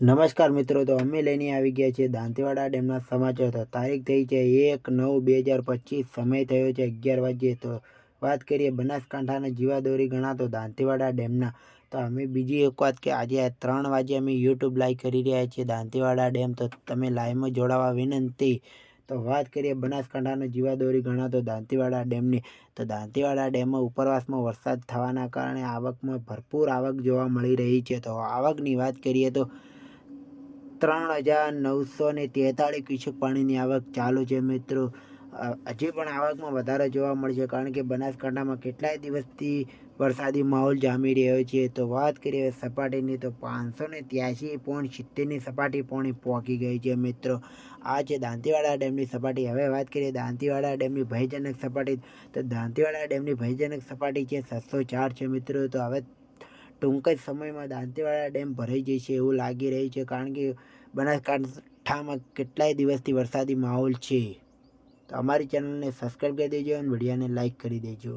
નમસ્કાર મિત્રો, તો અમે લઈને આવી ગયા છીએ દાંતીવાડા ડેમના સમાચાર. તો તારીખ થઈ છે એક નવ બે હજાર પચીસ, સમય થયો છે અગિયાર વાગ્યે. તો વાત કરીએ બનાસકાંઠાના જીવાદોરી ગણાતો દાંતીવાડા ડેમના. તો અમે બીજી એક વાત કે આજે ત્રણ વાગે અમે યુટ્યુબ લાઈવ કરી રહ્યા છીએ દાંતીવાડા ડેમ. તો તમે લાઈવમાં જોડાવા વિનંતી. તો વાત કરીએ બનાસકાંઠાનો જીવાદોરી ગણાતો દાંતીવાડા ડેમની. તો દાંતીવાડા ડેમમાં ઉપરવાસમાં વરસાદ થવાના કારણે આવકમાં ભરપૂર આવક જોવા મળી રહી છે. તો આવકની વાત કરીએ તો ત્રણ હજાર નવસો ને તેતાળીસ ક્યુસેક પાણીની આવક ચાલુ છે મિત્રો. હજી પણ આવકમાં વધારો જોવા મળશે કારણ કે બનાસકાંઠામાં કેટલાય દિવસથી વરસાદી માહોલ જામી રહ્યો છે. તો વાત કરીએ સપાટીની તો પાંચસો ને ત્યાસી પોઈન્ટ સિત્તેરની સપાટી પોણી પહોંચી ગઈ છે મિત્રો. આ છે દાંતીવાડા ડેમની સપાટી. હવે વાત કરીએ દાંતીવાડા ડેમની ભયજનક સપાટી. તો દાંતીવાડા ડેમની ભયજનક સપાટી છે સાતસો ચાર છે મિત્રો. તો હવે ટૂંક જ સમયમાં દાંતીવાડા ડેમ ભરાઈ જશે એવું લાગી રહ્યું છે કારણ કે બનાસકાંઠામાં કેટલાય દિવસથી વરસાદી માહોલ છે. તો અમારી ચેનલને સબસ્ક્રાઈબ કરી દેજો અને વિડીયોને લાઈક કરી દેજો.